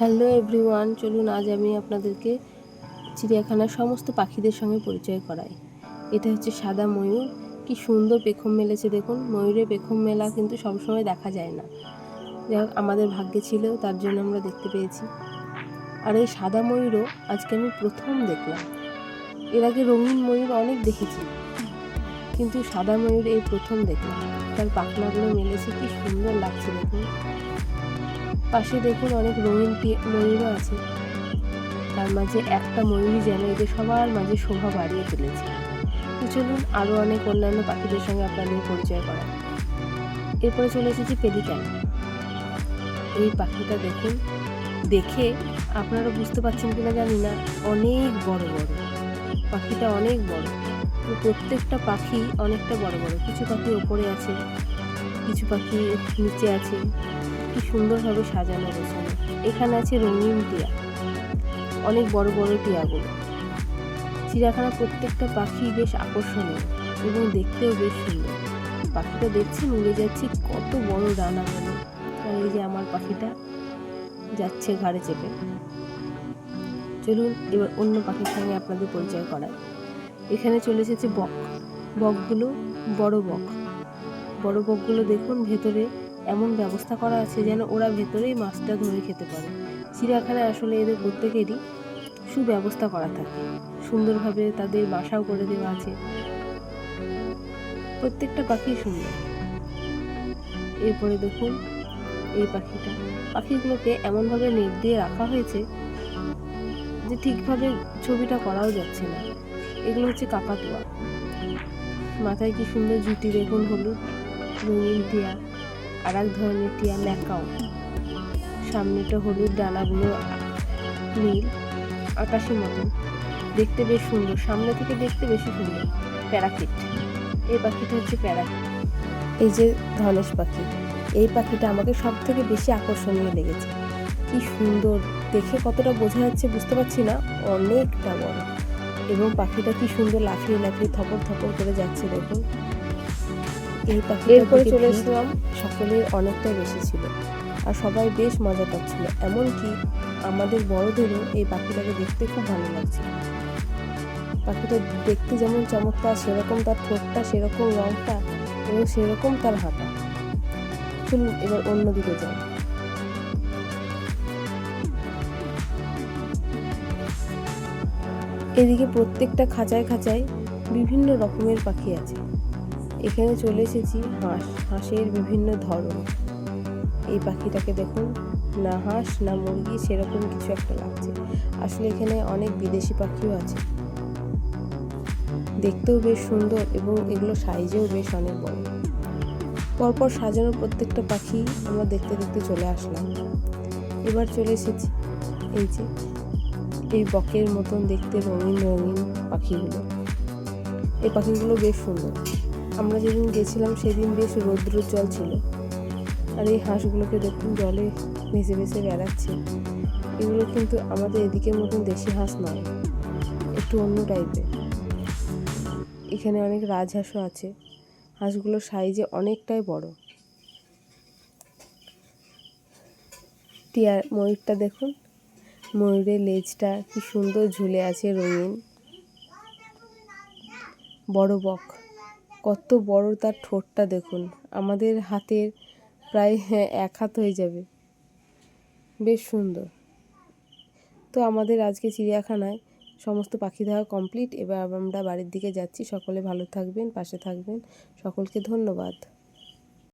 Hello everyone, চলুন আজ আমি আপনাদেরকে চিড়িয়াখানার সমস্ত পাখিদের সঙ্গে পরিচয় করাই। এটা হচ্ছে সাদা ময়ূর। কি সুন্দর পেখম মেলেছে দেখুন। ময়ূরের পেখম মেলা কিন্তু সবসময় দেখা যায় না। হোক, আমাদের ভাগ্যে ছিল, তার জন্য আমরা দেখতে পেয়েছি। আর এই সাদা ময়ূরও আজকে আমি প্রথম দেখলাম। এর আগে রঙিন ময়ূর অনেক দেখেছি, কিন্তু সাদা ময়ূর এই প্রথম দেখলাম। তার পাখনাগুলো মেলেছে, কি সুন্দর লাগছে দেখুন। পাশে দেখুন অনেক রঙিন ময়ূরও আছে। তার মাঝে একটা ময়ূরই যেন এদের সবার মাঝে শোভা বাড়িয়ে তুলেছে। তো চলুন আরও অনেক অন্যান্য পাখিদের সঙ্গে আপনাদের পরিচয় করা এরপরে চলে এসেছি পেলিক্যান এই পাখিটা দেখুন, দেখে আপনারা বুঝতে পারছেন কিনা জানি না, অনেক বড় বড়। পাখিটা অনেক বড়। প্রত্যেকটা পাখি অনেকটা বড় বড়। কিছু পাখি ওপরে আছে, কিছু পাখি নিচে আছে। কি সুন্দরভাবে সাজানো গোছানো এখানে আছে রঙিন টিয়া। অনেক বড় বড় টিয়াগুলো। চিড়িয়াখানা প্রত্যেকটা পাখি বেশ আকর্ষণীয় এবং দেখতেও বেশ সুন্দর। পাখিটা দেখছি উড়ে যাচ্ছি, কত বড় ডানাগুলো আর এই যে আমার পাখিটা যাচ্ছে ঘাড়ে চেপে। চলুন এবার অন্য পাখির সঙ্গে আপনাদের পরিচয় করায় এখানে চলে এসেছে বক। বকগুলো বড় বক। বড় বকগুলো দেখুন ভেতরে এমন ব্যবস্থা করা আছে যেন ওরা ভেতরেই মাছটা ধরে খেতে পারে। চিড়িয়াখানায় আসলে এদের প্রত্যেকেরই সুব্যবস্থা করা থাকে। সুন্দরভাবে তাদের বাসাও করে দেওয়া আছে। প্রত্যেকটা পাখি সুন্দর। এরপরে দেখুন এই পাখিটা। পাখিগুলোকে এমনভাবে নেট দিয়ে রাখা হয়েছে যে ঠিকভাবে ছবিটা করাও যাচ্ছে না। এগুলো হচ্ছে কাকাতুয়া। মাথায় কি সুন্দর জুটি দেখুন, হলুদ, রঙিন টিয়া। আর এক ধরনের টিয়া ম্যাকাও। সামনেটা হলুদ ডানাগুলো নীল আকাশের মতন দেখতে বেশ সুন্দর। সামনে থেকে দেখতে বেশি সুন্দর। প্যারাকিট। এই পাখিটা হচ্ছে প্যারাকিট। এই যে ধনেশ পাখি। এই পাখিটা আমাকে সব থেকে বেশি আকর্ষণীয় লেগেছে। কি সুন্দর। দেখে কতটা বোঝা যাচ্ছে বুঝতে পারছি না। অনেকটা বড়। এবং পাখিটা কি সুন্দর লাফিয়ে লাফিয়ে থপর থপর করে যাচ্ছে, দেখুন। এই পাখি এরপরে চলে এসেছিলাম সকলের অনেকটাই বেশি ছিল। আর সবাই বেশ মজা পাচ্ছিল এমনকি আমাদের বড়দেরও এই পাখিটাকে দেখতে খুব ভালো লাগছে। পাখিটা দেখতে যেমন চমৎকার সেরকম তার ঠোঁটটা সেরকম রংটা এবং সেরকম তার হাঁটা। চলুন এবার অন্যদিকে যাই। এদিকে প্রত্যেকটা খাঁচায় খাঁচায় বিভিন্ন রকমের পাখি আছে। এখানে চলে এসেছি হাঁস, হাঁসের বিভিন্ন ধরন। এই পাখিটাকে দেখুন, না হাঁস, না মুরগি, সেরকম কিছু একটা লাগছে। আসলে এখানে অনেক বিদেশি পাখিও আছে। দেখতেও বেশ সুন্দর এবং এগুলো সাইজেও বেশ অনেক বড়। পরপর সাজানো প্রত্যেকটা পাখি আমরা দেখতে দেখতে চলে আসলাম। এবার চলে এসেছি এই যে, এই বকের মতন দেখতে রঙিন রঙিন পাখিগুলো। এই পাখিগুলো বেশ সুন্দর। আমরা যেদিন গেছিলাম, সেদিন বেশ রৌদ্র জল ছিল। আর এই হাঁসগুলোকে দেখুন, জলে ভেসে ভেসে বেড়াচ্ছে। এগুলো কিন্তু আমাদের এদিকের মতন দেশি হাঁস নয়, একটু অন্য টাইপের এখানে অনেক রাজহাঁসও আছে। হাঁসগুলোর সাইজে অনেকটাই বড়। টিয়ার ময়ূরটা দেখুন, ময়ূরের লেজটা কি সুন্দর ঝুলে আছে রঙিন। বড় বক। কত বড় তার ঠোঁটটা দেখুন। আমাদের হাতের প্রায় এক হাত হয়ে যাবে। বেশ সুন্দর। তো আমাদের আজকে চিড়িয়াখানায় সমস্ত পাখি দেখা কমপ্লিট। এবার আমরা বাড়ির দিকে যাচ্ছি। সকলে ভালো থাকবেন, পাশে থাকবেন। সকলকে ধন্যবাদ।